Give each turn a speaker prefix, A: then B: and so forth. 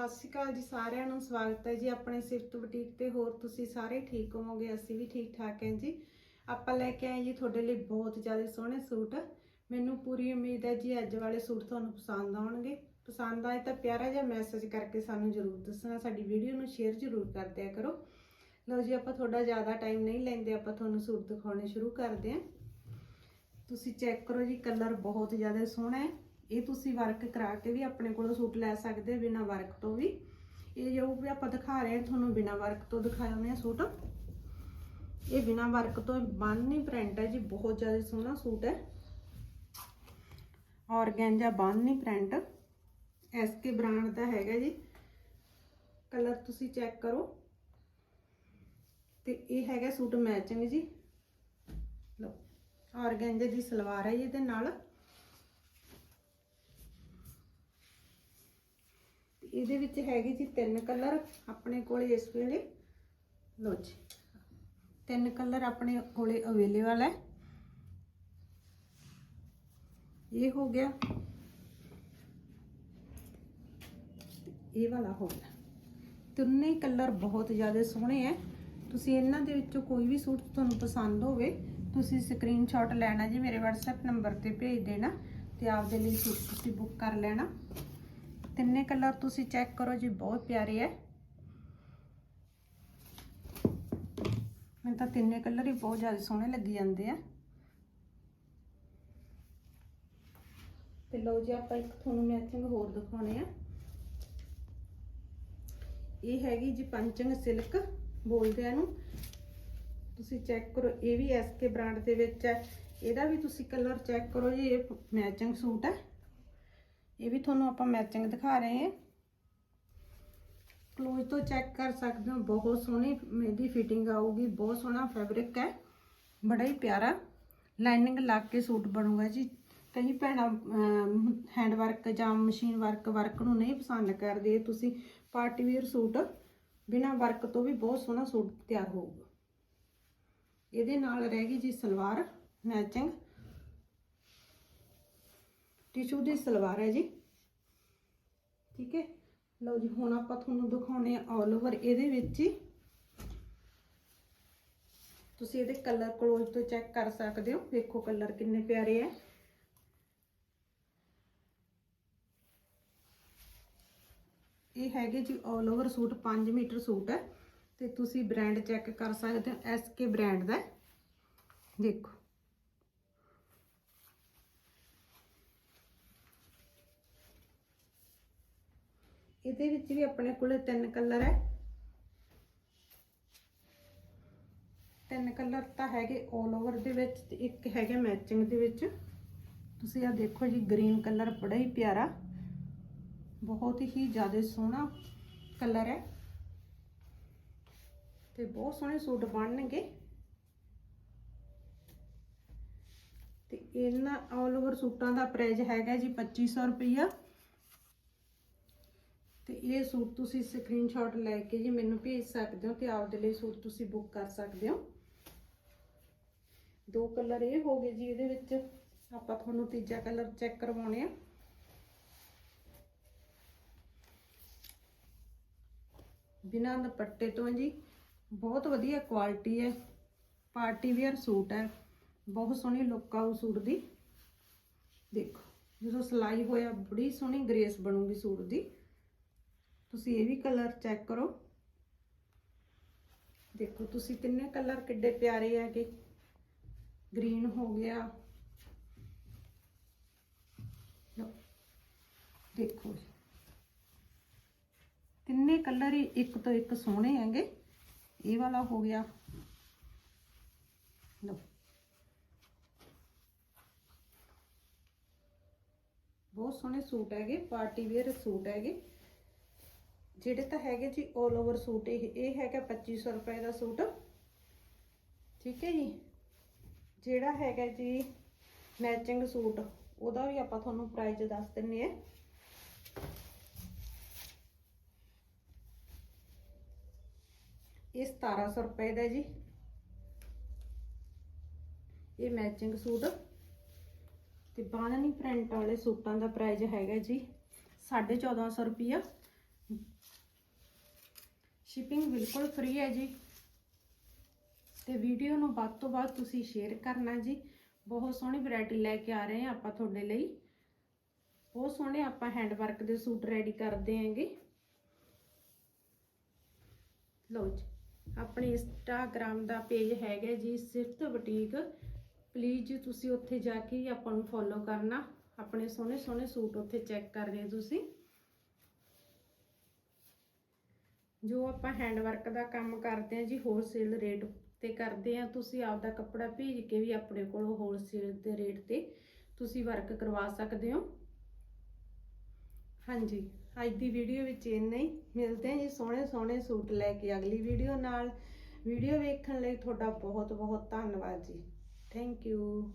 A: ਸਤਿ ਸ਼੍ਰੀ ਅਕਾਲ ਜੀ ਸਾਰਿਆਂ ਨੂੰ, ਸਵਾਗਤ ਹੈ ਜੀ ਆਪਣੇ ਸਿਫਤ ਬੁਟੀਕ ਤੇ। ਹੋਰ ਤੁਸੀਂ ਸਾਰੇ ਠੀਕ ਹੋਵੋਗੇ? ਅਸੀਂ ਵੀ ਠੀਕ ਠਾਕ ਹਾਂ ਜੀ। ਆਪਾਂ ਲੈ ਕੇ ਆਏ ਜੀ ਤੁਹਾਡੇ ਲਈ ਬਹੁਤ ਜ਼ਿਆਦਾ ਸੋਹਣੇ ਸੂਟ। ਮੈਨੂੰ ਪੂਰੀ ਉਮੀਦ ਹੈ ਜੀ ਅੱਜ ਵਾਲੇ ਸੂਟ ਤੁਹਾਨੂੰ ਪਸੰਦ ਆਉਣਗੇ। ਪਸੰਦ ਆਏ ਤਾਂ ਪਿਆਰਾ ਜਿਹਾ ਮੈਸੇਜ ਕਰਕੇ ਸਾਨੂੰ ਜ਼ਰੂਰ ਦੱਸਣਾ, ਸਾਡੀ ਵੀਡੀਓ ਨੂੰ ਸ਼ੇਅਰ ਜ਼ਰੂਰ ਕਰ ਦਿਆ ਕਰੋ। ਲਓ ਜੀ, ਆਪਾਂ ਤੁਹਾਡਾ ਜ਼ਿਆਦਾ ਟਾਈਮ ਨਹੀਂ ਲੈਂਦੇ, ਆਪਾਂ ਤੁਹਾਨੂੰ ਸੂਟ ਦਿਖਾਉਣੇ ਸ਼ੁਰੂ ਕਰਦੇ ਹਾਂ। ਤੁਸੀਂ ਚੈੱਕ ਕਰੋ ਜੀ ਕਲਰ ਬਹੁਤ ਜ਼ਿਆਦਾ ਸੋਹਣਾ ਹੈ। ਇਹ ਤੁਸੀਂ ਵਰਕ ਕਰਾ ਕੇ ਵੀ ਆਪਣੇ ਕੋਲੋਂ ਸੂਟ ਲੈ ਸਕਦੇ ਹੋ ਬਿਨਾ ਵਰਕ ਤੋਂ ਵੀ। ਇਹ ਜੋ ਵੀ ਆਪਾਂ ਦਿਖਾ ਰਹੇ ਹਾਂ, ਤੁਹਾਨੂੰ ਬਿਨਾ ਵਰਕ ਤੋਂ ਦਿਖਾਉਂਦੇ ਆ ਸੂਟ। ਇਹ ਬਿਨਾ ਵਰਕ ਤੋਂ ਬੰਨੀ ਪ੍ਰਿੰਟ ਹੈ ਜੀ, ਬਹੁਤ ਜ਼ਿਆਦਾ ਸੋਹਣਾ ਸੂਟ ਹੈ। ਔਰਗੈਂਜਾ ਬੰਨੀ ਪ੍ਰਿੰਟ ਐਸਕੇ ਬ੍ਰਾਂਡ ਦਾ ਹੈਗਾ ਜੀ। ਕਲਰ ਤੁਸੀਂ ਚੈੱਕ ਕਰੋ। ਤੇ ਇਹ ਹੈਗਾ ਸੂਟ ਮੈਚਿੰਗ ਜੀ। ਲਓ, ਔਰਗੈਂਜਾ ਦੀ ਸਲਵਾਰ ਹੈ ਜੀ ਇਹਦੇ ਨਾਲ। ਇਹਦੇ ਵਿੱਚ ਹੈਗੇ ਜੀ ਤਿੰਨ ਕਲਰ ਆਪਣੇ ਕੋਲ ਇਸ ਵੇਲੇ। ਲੋ ਜੀ। ਤਿੰਨ ਕਲਰ ਆਪਣੇ ਕੋਲੇ ਅਵੇਲੇਬਲ ਹੈ। ਇਹ ਹੋ ਗਿਆ। ਇਹ ਵਾਲਾ ਹੋ ਗਿਆ। ਤਿੰਨੇ ਕਲਰ ਬਹੁਤ ਜ਼ਿਆਦਾ ਸੋਹਣੇ ਹੈ। ਤੁਸੀਂ ਇਹਨਾਂ ਦੇ ਵਿੱਚੋਂ ਕੋਈ ਵੀ ਸੂਟ ਤੁਹਾਨੂੰ ਪਸੰਦ ਹੋਵੇ, ਤੁਸੀਂ ਸਕਰੀਨਸ਼ਾਟ ਲੈਣਾ ਜੀ, ਮੇਰੇ WhatsApp ਨੰਬਰ ਤੇ ਭੇਜ ਦੇਣਾ ਤੇ ਆਪਦੇ ਲਈ ਸੂਟ ਤੁਸੀਂ ਬੁੱਕ ਕਰ ਲੈਣਾ। ਤਿੰਨੇ ਕਲਰ ਤੁਸੀਂ ਚੈੱਕ ਕਰੋ ਜੀ, ਬਹੁਤ ਪਿਆਰੇ ਹੈ ਮੈਨੂੰ ਤਾਂ ਤਿੰਨੇ ਕਲਰ ਹੀ ਬਹੁਤ ਜ਼ਿਆਦਾ ਸੋਹਣੇ ਲੱਗੀ ਜਾਂਦੇ ਆ ਤੇ ਲਓ ਜੀ, ਆਪਾਂ ਇੱਕ ਤੁਹਾਨੂੰ ਮੈਚਿੰਗ ਹੋਰ ਦਿਖਾਉਣੇ ਆ। ਇਹ ਹੈਗੀ ਜੀ ਪੰਚੰਗ ਸਿਲਕ, ਬੋਲਦੇ ਆ ਨੂੰ ਤੁਸੀਂ ਚੈੱਕ ਕਰੋ, ਇਹ ਵੀ ਐਸਕੇ ਬ੍ਰਾਂਡ ਦੇ ਵਿੱਚ ਹੈ ਇਹਦਾ ਵੀ ਤੁਸੀਂ ਕਲਰ ਚੈੱਕ ਕਰੋ ਜੀ, ਇਹ ਮੈਚਿੰਗ ਸੂਟ ਹੈ ਇਹ ਵੀ ਤੁਹਾਨੂੰ ਆਪਾਂ ਮੈਚਿੰਗ ਦਿਖਾ ਰਹੇ ਹਾਂ। ਕਲੋਜ਼ ਤੋਂ ਚੈੱਕ ਕਰ ਸਕਦੇ ਹੋ, ਬਹੁਤ ਸੋਹਣੀ ਇਹਦੀ ਫਿਟਿੰਗ ਆਊਗੀ, ਬਹੁਤ ਸੋਹਣਾ ਫੈਬਰਿਕ ਹੈ, ਬੜਾ ਹੀ ਪਿਆਰਾ। ਲਾਈਨਿੰਗ ਲਾ ਕੇ ਸੂਟ ਬਣੂਗਾ ਜੀ। ਕਈ ਭੈਣਾਂ ਹੈਂਡ ਵਰਕ ਜਾਂ ਮਸ਼ੀਨ ਵਰਕ ਵਰਕ ਨੂੰ ਨਹੀਂ ਪਸੰਦ ਕਰਦੇ। ਤੁਸੀਂ ਪਾਰਟੀ ਵੇਅਰ ਸੂਟ ਬਿਨਾ ਵਰਕ ਤੋਂ ਵੀ ਬਹੁਤ ਸੋਹਣਾ ਸੂਟ ਤਿਆਰ ਹੋਊਗਾ। ਇਹਦੇ ਨਾਲ ਰਹਿ ਗਈ ਜੀ ਸਲਵਾਰ ਮੈਚਿੰਗ ਟਿਸ਼ੂ ਦੀ ਸਲਵਾਰ ਹੈ ਜੀ। ਠੀਕ ਹੈ? ਲਓ ਜੀ, ਹੁਣ ਆਪਾਂ ਤੁਹਾਨੂੰ ਦਿਖਾਉਣੇ ਆ ਆਲ ਓਵਰ ਇਹਦੇ ਵਿੱਚ ਹੀ। ਤੁਸੀਂ ਇਹਦੇ ਕਲਰ ਕਲੋਜ਼ ਤੋਂ ਚੈੱਕ ਕਰ ਸਕਦੇ ਹੋ। ਵੇਖੋ ਕਲਰ ਕਿੰਨੇ ਪਿਆਰੇ ਹੈ। ਇਹ ਹੈਗੇ ਜੀ all over suit 5 metre suit ਹੈ। ਤੇ ਤੁਸੀਂ ਬ੍ਰਾਂਡ ਚੈੱਕ ਕਰ ਸਕਦੇ ਹੋ ਐਸਕੇ ਬ੍ਰਾਂਡ ਦਾ ਦੇਖੋ। ਇਹਦੇ ਵਿੱਚ ਵੀ ਆਪਣੇ ਕੋਲੇ ਤਿੰਨ ਕਲਰ ਹੈ। ਤਿੰਨ ਕਲਰ ਤਾਂ ਹੈਗੇ 올 ਓਵਰ ਦੇ ਵਿੱਚ ਤੇ ਇੱਕ ਹੈਗਾ ਮੈਚਿੰਗ ਦੇ ਵਿੱਚ। ਤੁਸੀਂ ਆ ਦੇਖੋ ਜੀ ਗ੍ਰੀਨ ਕਲਰ ਬੜਾ ਹੀ ਪਿਆਰਾ। ਬਹੁਤ ਹੀ ਜ਼ਿਆਦਾ ਸੋਹਣਾ ਕਲਰ ਹੈ। ਤੇ ਬਹੁਤ ਸੋਹਣੇ ਸੂਟ ਬਣਨਗੇ। ਤੇ ਇਹਨਾਂ 올 ਓਵਰ ਸੂਟਾਂ ਦਾ ਪ੍ਰਾਈਸ ਹੈਗਾ ਜੀ 2500 ਰੁਪਈਆ। ਤੇ ਇਹ ਸੂਟ ਤੁਸੀਂ ਸਕਰੀਨਸ਼ਾਟ ਲੈ ਕੇ ਜੀ ਮੈਨੂੰ ਭੇਜ ਸਕਦੇ ਹੋ ਤੇ ਆਪਦੇ ਲਈ ਸੂਟ ਤੁਸੀਂ ਬੁੱਕ ਕਰ ਸਕਦੇ ਹੋ। ਦੋ ਕਲਰ ਇਹ ਹੋ ਗਏ ਜੀ ਇਹਦੇ ਵਿੱਚ। ਆਪਾਂ ਤੁਹਾਨੂੰ ਤੀਜਾ ਕਲਰ ਚੈੱਕ ਕਰਵਾਉਣੇ ਆ। ਬਿਨਾਂ ਦੁਪੱਟੇ ਤੋਂ ਜੀ, ਬਹੁਤ ਵਧੀਆ ਕੁਆਲਿਟੀ ਹੈ। ਪਾਰਟੀ ਵੇਅਰ ਸੂਟ ਹੈ। ਬਹੁਤ ਸੋਹਣੀ ਲੁੱਕ ਆਉ ਸੂਟ ਦੀ। ਦੇਖੋ, ਜਦੋਂ ਸਿਲਾਈ ਹੋਇਆ, ਬੜੀ ਸੋਹਣੀ ਗ੍ਰੇਸ ਬਣੂਗੀ ਸੂਟ ਦੀ। ਤੁਸੀਂ ਇਹ ਵੀ ਕਲਰ ਚੈੱਕ ਕਰੋ। ਦੇਖੋ ਤੁਸੀਂ ਤਿੰਨੇ ਕਲਰ ਕਿੱਡੇ ਪਿਆਰੇ ਹੈਗੇ। ਗ੍ਰੀਨ ਹੋ ਗਿਆ। ਲਓ, ਦੇਖੋ ਜੀ। ਤਿੰਨੇ ਕਲਰ ਹੀ ਇੱਕ ਤੋਂ ਇੱਕ ਸੋਹਣੇ ਹੈਗੇ। ਇਹ ਵਾਲਾ ਹੋ ਗਿਆ। ਲਓ। ਬਹੁਤ ਸੋਹਣੇ ਸੂਟ ਹੈਗੇ ਪਾਰਟੀ ਵੇਅਰ ਸੂਟ ਹੈਗੇ। ਜਿਹੜੇ ਤਾਂ ਹੈਗੇ ਜੀ 올 ਓਵਰ ਸੂਟ ਇਹ ਇਹ ਹੈਗਾ 2500 ਰੁਪਏ ਦਾ ਸੂਟ। ਠੀਕ ਹੈ ਜੀ? ਜਿਹੜਾ ਹੈਗਾ ਜੀ ਮੈਚਿੰਗ ਸੂਟ, ਉਹਦਾ ਵੀ ਆਪਾਂ ਤੁਹਾਨੂੰ ਪ੍ਰਾਈਸ ਦੱਸ ਦਿੰਨੇ ਆ। ਇਹ 1700 ਰੁਪਏ ਦਾ ਜੀ। ਇਹ ਮੈਚਿੰਗ ਸੂਟ। ਤੇ ਬਾਂਧਨੀ ਪ੍ਰਿੰਟ ਵਾਲੇ ਸੂਟਾਂ ਦਾ ਪ੍ਰਾਈਸ ਹੈਗਾ ਜੀ 1450 ਰੁਪਿਆ ਸ਼ਿਪਿੰਗ ਬਿਲਕੁਲ ਫ੍ਰੀ ਹੈ ਜੀ। ਤੇ ਵੀਡੀਓ ਨੂੰ ਵੱਧ ਤੋਂ ਵੱਧ ਤੁਸੀਂ ਸ਼ੇਅਰ ਕਰਨਾ ਜੀ। ਬਹੁਤ ਸੋਹਣੀ ਵੈਰਾਈਟੀ ਲੈ ਕੇ ਆ ਰਹੇ ਹਾਂ ਆਪਾਂ ਤੁਹਾਡੇ ਲਈ। ਬਹੁਤ ਸੋਹਣੇ ਆਪਾਂ ਹੈਂਡ ਵਰਕ ਦੇ ਸੂਟ ਰੈਡੀ ਕਰਦੇ ਆਂਗੇ ਲਓ ਜੀ, ਆਪਣੇ ਇੰਸਟਾਗ੍ਰam ਦਾ ਪੇਜ ਹੈਗਾ ਜੀ, ਸਿਫਤ ਬੁਟੀਕ। ਪਲੀਜ਼ ਤੁਸੀਂ ਉੱਥੇ ਜਾ ਕੇ ਹੀ ਆਪਾਂ ਨੂੰ ਫੋਲੋ ਕਰਨਾ। ਆਪਣੇ ਸੋਹਣੇ ਸੋਹਣੇ ਸੂਟ ਉੱਥੇ ਚੈੱਕ ਕਰ ਰਹੇ ਤੁਸੀਂ। ਜੋ ਆਪਾਂ ਹੈਂਡ ਵਰਕ ਦਾ ਕੰਮ ਕਰਦੇ ਆ ਜੀ ਹੋਲਸੇਲ ਰੇਟ ਤੇ ਕਰਦੇ ਆ ਤੁਸੀਂ ਆਪਦਾ ਕੱਪੜਾ ਭੇਜ ਕੇ ਵੀ ਆਪਣੇ ਕੋਲੋਂ ਹੋਲਸੇਲ ਦੇ ਰੇਟ ਤੇ ਤੁਸੀਂ ਵਰਕ ਕਰਵਾ ਸਕਦੇ ਹੋ। ਹਾਂਜੀ, ਅੱਜ ਦੀ ਵੀਡੀਓ ਵਿੱਚ ਇੰਨਾ ਹੀ। ਮਿਲਦੇ ਹਾਂ ਜੀ ਸੋਹਣੇ ਸੋਹਣੇ ਸੂਟ ਲੈ ਕੇ ਅਗਲੀ ਵੀਡੀਓ ਨਾਲ। ਵੀਡੀਓ ਵੇਖਣ ਲਈ ਤੁਹਾਡਾ ਬਹੁਤ ਬਹੁਤ ਧੰਨਵਾਦ ਜੀ। Thank you